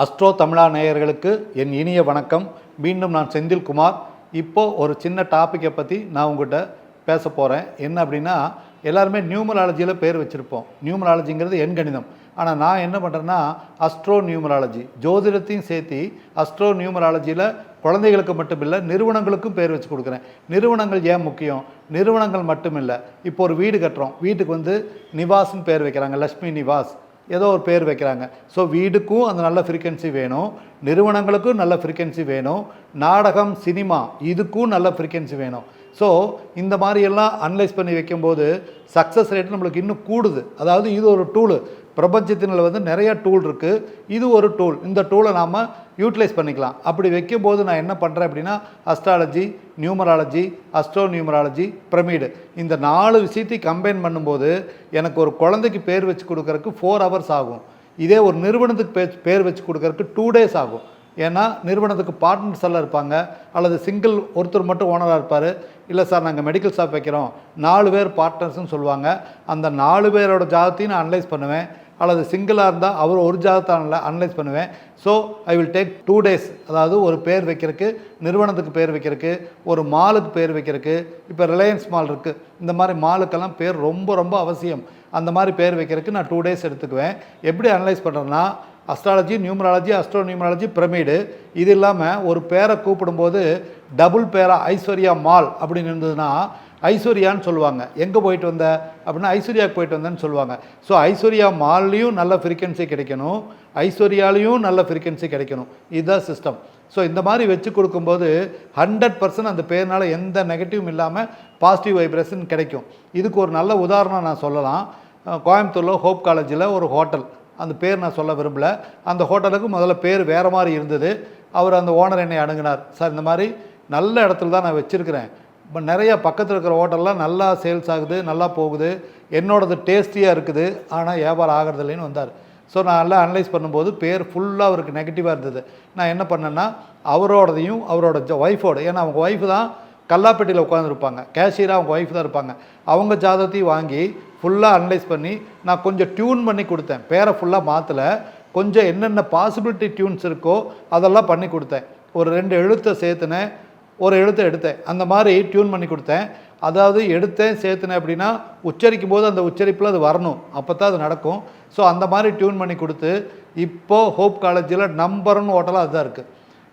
Astro தமிழா நேயர்களுக்கு என் இனிய வணக்கம். மீண்டும் நான் செந்தில்குமார். இப்போது ஒரு சின்ன டாப்பிக்கை பற்றி நான் உங்கள்கிட்ட பேச போகிறேன் என்ன அப்படின்னா எல்லாருமே நியூமராலஜியில் பேர் வச்சுருப்போம். நியூமராலஜிங்கிறது என் கணிதம் ஆனால் நான் என்ன பண்ணுறேன்னா அஸ்ட்ரோ நியூமராலஜி. ஜோதிடத்தையும் சேர்த்து அஸ்ட்ரோ நியூமராலஜியில் குழந்தைகளுக்கு மட்டும் இல்லை நிறுவனங்களுக்கும் பேர் வச்சு கொடுக்குறேன். நிறுவனங்கள் ஏன் முக்கியம்? நிறுவனங்கள் மட்டும் இல்லை இப்போ ஒரு வீடு கட்டுறோம். வீட்டுக்கு வந்து நிவாஸ்னு பேர் வைக்கிறாங்க. லக்ஷ்மி நிவாஸ். ஏதோ ஒரு பேர் வைக்கிறாங்க. ஸோ வீடுக்கும் அந்த நல்ல ஃப்ரீக்குவென்சி வேணும். நிறுவனங்களுக்கும் நல்ல ஃப்ரீக்குவென்சி வேணும். நாடகம் சினிமா இதுக்கும் நல்ல ஃப்ரீக்குவென்சி வேணும். ஸோ இந்த மாதிரியெல்லாம் அனலைஸ் பண்ணி வைக்கும்போது சக்ஸஸ் ரேட் நம்மளுக்கு இன்னும் கூடுது. அதாவது இது ஒரு டூலு பிரபஞ்சத்தினில் வந்து நிறைய டூல் இருக்குது இது ஒரு டூல் இந்த டூலை நாம் யூட்டிலைஸ் பண்ணிக்கலாம். அப்படி வைக்கும்போது நான் என்ன பண்ணுறேன் அப்படின்னா astrology numerology astro numerology pyramid இந்த நாலு விஷயத்தையும் கம்பைன் பண்ணும்போது எனக்கு ஒரு குழந்தைக்கு பேர் வச்சு கொடுக்கறக்கு ஃபோர் ஹவர்ஸ் ஆகும். இதே ஒரு நிறுவனத்துக்கு பேர் பேர் வச்சு கொடுக்கறக்கு டூ டேஸ் ஆகும். ஏன்னா நிறுவனத்துக்கு பார்ட்னர்ஸ் எல்லாம் இருப்பாங்க. அல்லது சிங்கிள் ஒருத்தர் மட்டும் ஓனராக இருப்பார். இல்லை சார் நாங்கள் மெடிக்கல் ஷாப் வைக்கிறோம். நாலு பேர் பார்ட்னர்ஸ்னு சொல்லுவாங்க. அந்த நாலு பேரோட ஜாதத்தையும் நான் அனலைஸ் பண்ணுவேன். அல்லது சிங்கிளாக இருந்தால் அவர் ஒரு ஜாதகத்தானில் அனலைஸ் பண்ணுவேன். So I will take two days அதாவது ஒரு பேர் வைக்கிறதுக்கு நிறுவனத்துக்கு பேர் வைக்கிறதுக்கு ஒரு மாலுக்கு பேர் வைக்கிறதுக்கு இப்போ ரிலையன்ஸ் மால் இருக்குது இந்த மாதிரி மாலுக்கெல்லாம் பேர் ரொம்ப ரொம்ப அவசியம். அந்த மாதிரி பேர் வைக்கிறதுக்கு நான் டூ டேஸ் எடுத்துக்குவேன். எப்படி அனலைஸ் பண்ணுறேன்னா astrology numerology astro numerology pyramid இது இல்லாமல் ஒரு பேரை கூப்பிடும்போது டபுள் பேரா ஐஸ்வர்யா மால் அப்படின்னு இருந்ததுன்னா ஐஸ்வர்யான்னு சொல்லுவாங்க. எங்கே போயிட்டு வந்த? அப்படின்னா ஐஸ்வர்யாவுக்கு போயிட்டு வந்தேன்னு சொல்லுவாங்க. ஸோ ஐஸ்வர்யா மால்லையும் நல்ல ஃப்ரீக்வன்சி கிடைக்கணும். ஐஸ்வர்யாலையும் நல்ல ஃப்ரீக்வன்சி கிடைக்கணும். இதுதான் சிஸ்டம் ஸோ இந்த மாதிரி வச்சு கொடுக்கும்போது ஹண்ட்ரட் பர்சன்ட் அந்த பேர்னால் எந்த நெகட்டிவும் இல்லாமல் பாசிட்டிவ் வைப்ரேஷன் கிடைக்கும். இதுக்கு ஒரு நல்ல உதாரணம் நான் சொல்லலாம். கோயம்புத்தூரில் ஹோப் காலேஜில் ஒரு ஹோட்டல் அந்த பேர் நான் சொல்ல விரும்பல. அந்த ஹோட்டலுக்கு முதல்ல பேர் வேறு மாதிரி இருந்தது. அவர் அந்த ஓனர் என்னை அணுகினார். சார் இந்த மாதிரி நல்ல இடத்துல தான் நான் வச்சுருக்கிறேன். நிறைய பக்கத்தில் இருக்கிற ஹோட்டல்லாம் நல்லா சேல்ஸ் ஆகுது நல்லா போகுது. என்னோடது டேஸ்டியாக இருக்குது. ஆனால் வியாபாரம் ஆகிறது இல்லைன்னு வந்தார். ஸோ நான் எல்லாம் அனலைஸ் பண்ணும்போது பேர் ஃபுல்லாக அவருக்கு நெகட்டிவாக இருந்தது. நான் என்ன பண்ணேன்னா அவரோடதையும் அவரோட ஒய்ஃபோட ஏன்னா அவங்க ஒய்ஃப் தான் கல்லாப்பேட்டையில் உட்காந்துருப்பாங்க கேஷியராக அவங்க ஒய்ஃப் தான் இருப்பாங்க. அவங்க ஜாதகத்தையும் வாங்கி ஃபுல்லாக அனலைஸ் பண்ணி நான் கொஞ்சம் டியூன் பண்ணி கொடுத்தேன். பேரை ஃபுல்லாக மாற்றலை கொஞ்சம் என்னென்ன பாசிபிலிட்டி டியூன்ஸ் இருக்கோ அதெல்லாம் பண்ணி கொடுத்தேன். ஒரு ரெண்டு எழுத்தை சேர்த்துனேன். ஒரு எழுத்தை எடுத்தேன். அந்த மாதிரி டியூன் பண்ணி கொடுத்தேன். அதாவது எடுத்தேன் சேர்த்துனேன் அப்படின்னா உச்சரிக்கும் போது அந்த உச்சரிப்பில் அது வரணும். அப்போ தான் அது நடக்கும். ஸோ அந்த மாதிரி டியூன் பண்ணி கொடுத்து இப்போது ஹோப் காலேஜில் நம்பர்னு ஹோட்டலாக அதுதான் இருக்குது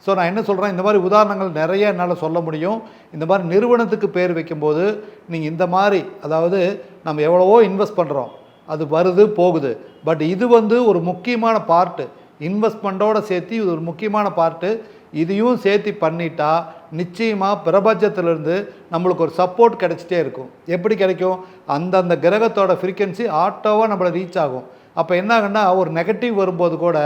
ஸோ நான் என்ன சொல்கிறேன் இந்த மாதிரி உதாரணங்கள் நிறைய என்னால் சொல்ல முடியும். இந்த மாதிரி நிறுவனத்துக்கு பேர் வைக்கும்போது நீங்கள் இந்த மாதிரி அதாவது நம்ம எவ்வளவோ இன்வெஸ்ட் பண்ணுறோம் அது வருது போகுது. பட் இது வந்து ஒரு முக்கியமான பார்ட்டு இன்வெஸ்ட்மெண்ட்டோடு சேர்த்து இது ஒரு முக்கியமான பார்ட்டு இதையும் சேர்த்து பண்ணிட்டா நிச்சயமாக பிரபஞ்சத்திலிருந்து நம்மளுக்கு ஒரு சப்போர்ட் கிடைச்சிட்டே இருக்கும். எப்படி கிடைக்கும்? அந்தந்த கிரகத்தோட ஃப்ரீக்வன்சி ஆட்டோவாக நம்மளை ரீச் ஆகும். அப்போ என்ன ஆகுன்னா ஒரு நெகட்டிவ் வரும்போது கூட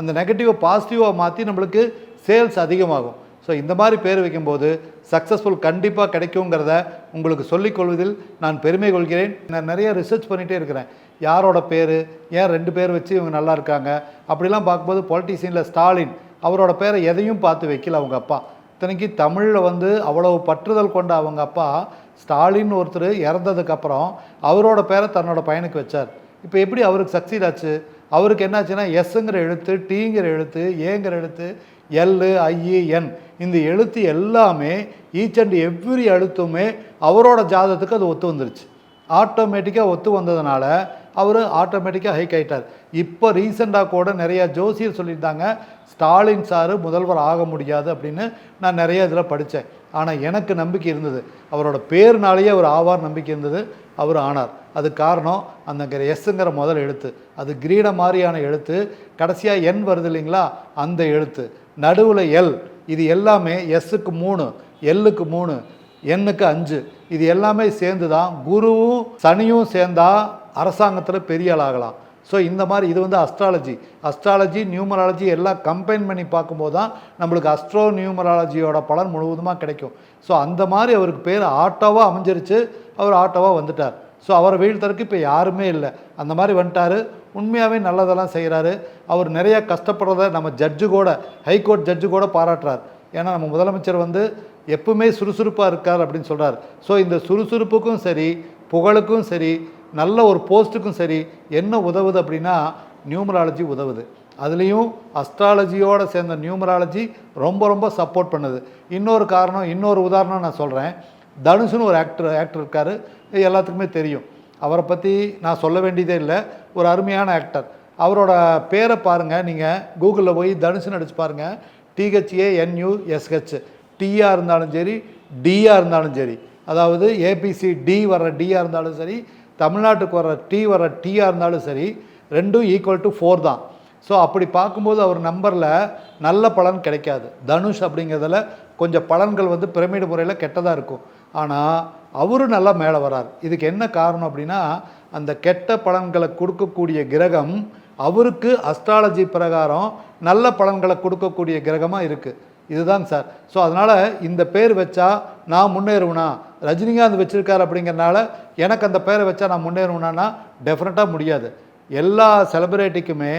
அந்த நெகட்டிவை பாசிட்டிவாக மாற்றி நம்மளுக்கு சேல்ஸ் அதிகமாகும். ஸோ இந்த மாதிரி பேர் வைக்கும்போது சக்ஸஸ்ஃபுல் கண்டிப்பாக கிடைக்குங்கிறத உங்களுக்கு சொல்லிக் கொள்வதில் நான் பெருமை கொள்கிறேன். நான் நிறைய ரிசர்ச் பண்ணிகிட்டே இருக்கிறேன். யாரோட பேர்? ஏன் ரெண்டு பேர் வச்சு இவங்க நல்லா இருக்காங்க? அப்படிலாம் பார்க்கும்போது பொலிட்டீஷியனில் ஸ்டாலின் அவரோட பேரை எதையும் பார்த்து வைக்கல அவங்க அப்பா. இத்தனைக்கு தமிழில் வந்து அவ்வளவு பற்றுதல் கொண்ட அவங்க அப்பா ஸ்டாலின் ஒருத்தர் இறந்ததுக்கப்புறம் அவரோட பேரை தன்னோட பையனுக்கு வச்சார். இப்போ எப்படி அவருக்கு சக்சீட் ஆச்சு? அவருக்கு என்னாச்சுன்னா எஸ்ங்கிற எழுத்து டீங்கிற எழுத்து ஏங்கிற எழுத்து எல்லு ஐஇ என் இந்த எழுத்து எல்லாமே ஈச் அண்ட் எவ்ரி எழுத்துமே அவரோட ஜாதகத்துக்கு அது ஒத்து வந்துருச்சு. ஆட்டோமேட்டிக்காக ஒத்து வந்ததுனால அவர் ஆட்டோமேட்டிக்காக ஹைக் ஆகிட்டார் இப்போ ரீசெண்டாக கூட நிறையா ஜோசியர் சொல்லியிருந்தாங்க ஸ்டாலின் சார் முதல்வர் ஆக முடியாது அப்படின்னு நான் நிறைய இதில் படித்தேன் ஆனால் எனக்கு நம்பிக்கை இருந்தது. அவரோட பேர்னாலேயே அவர் ஆவார் நம்பிக்கை இருந்தது. அவர் ஆனார். அது காரணம் அந்த எஸ்ஸுங்கிற முதல் எழுத்து. அது கிரீட மாதிரியான எழுத்து. கடைசியாக என் வருது இல்லைங்களா? அந்த எழுத்து. நடுவில் எல் இது எல்லாமே எஸ்ஸுக்கு மூணு எல்லுக்கு மூணு. எண்ணுக்கு அஞ்சு. இது எல்லாமே சேர்ந்து தான் குருவும் சனியும் சேர்ந்தா அரசாங்கத்தில் பெரிய ஆளாகலாம் ஸோ இந்த மாதிரி இது வந்து அஸ்ட்ராலஜி அஸ்ட்ராலஜி நியூமராலஜி எல்லாம் கம்பைன் பண்ணி பார்க்கும்போது தான் நம்மளுக்கு அஸ்ட்ரோ நியூமராலஜியோட பலன் முழுவதுமாக கிடைக்கும். ஸோ அந்த மாதிரி அவருக்கு பேர் ஆட்டோவாக அமைஞ்சிருச்சு. அவர் ஆட்டோவாக வந்துட்டார். ஸோ அவரை வீழ்த்தருக்கு இப்போ யாருமே இல்லை. அந்த மாதிரி வந்துட்டார். உண்மையாகவே நல்லதெல்லாம் செய்கிறாரு அவர் நிறைய கஷ்டப்படுறத நம்ம ஜட்ஜு கூட ஹைகோர்ட் ஜட்ஜு கூட பாராட்டுறார். ஏன்னா நம்ம முதலமைச்சர் வந்து எப்பவுமே சுறுசுறுப்பாக இருக்கார் அப்படின்னு சொல்கிறார் ஸோ இந்த சுறுசுறுப்புக்கும் சரி புகழுக்கும் சரி நல்ல ஒரு போஸ்ட்டுக்கும் சரி என்ன உதவுது அப்படின்னா நியூமராலஜி உதவுது. அதுலேயும் அஸ்ட்ராலஜியோடு சேர்ந்த நியூமராலஜி ரொம்ப ரொம்ப சப்போர்ட் பண்ணுது. இன்னொரு காரணம் இன்னொரு உதாரணம் நான் சொல்கிறேன் தனுஷுன்னு ஒரு ஆக்டர் ஆக்டர் இருக்கார். எல்லாத்துக்குமே தெரியும். அவரை பற்றி நான் சொல்ல வேண்டியதே இல்லை. ஒரு அருமையான ஆக்டர். அவரோட பேரை பாருங்கள் நீங்கள் கூகுளில் போய் தனுஷுன்னு அடிச்சு பாருங்கள் டிஹெச்ஏ என்யூஎஸ்ஹெச் டிஆ இருந்தாலும் சரி டிஆ இருந்தாலும் சரி. அதாவது ஏபிசி டி வர்ற டிஆ இருந்தாலும் சரி தமிழ்நாட்டுக்கு வர்ற டி வர்ற டிஆ இருந்தாலும் சரி ரெண்டும் ஈக்குவல் டு ஃபோர் தான். ஸோ அப்படி பார்க்கும்போது அவர் நம்பரில் நல்ல பலன் கிடைக்காது. தனுஷ் அப்படிங்கிறதுல கொஞ்சம் பலன்கள் வந்து பிரமிடு முறையில் கெட்டதாக இருக்கும். ஆனால் அவரும் நல்லா மேலே வரார். இதுக்கு என்ன காரணம் அப்படின்னா அந்த கெட்ட பலன்களை கொடுக்கக்கூடிய கிரகம் அவருக்கு அஸ்ட்ராலஜி பிரகாரம் நல்ல பலன்களை கொடுக்கக்கூடிய கிரகமாக இருக்குது இதுதான் சார் ஸோ அதனால் இந்த பேர் வச்சா நான் முன்னேறுவேனா? ரஜினிகாந்த் வச்சுருக்கார் அப்படிங்கிறனால எனக்கு அந்த பேரை வச்சா நான் முன்னேறுவேனா டெஃபினட்டாக முடியாது. எல்லா செலிப்ரிட்டிக்குமே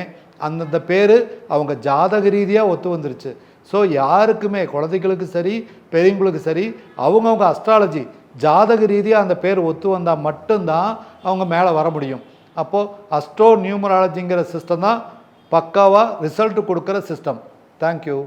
அந்தந்த பேர் அவங்க ஜாதக ரீதியாக ஒத்து வந்துருச்சு. ஸோ யாருக்குமே குழந்தைகளுக்கு சரி பெரியவங்களுக்கு சரி அவங்கவுங்க அஸ்ட்ராலஜி ஜாதக ரீதியாக அந்த பேர் ஒத்து வந்தால் மட்டும்தான் அவங்க மேலே வர முடியும். அப்போது அஸ்ட்ரோ நியூமராலஜிங்கிற சிஸ்டம் தான் பக்காவாக ரிசல்ட் கொடுக்குற சிஸ்டம் தேங்க்யூ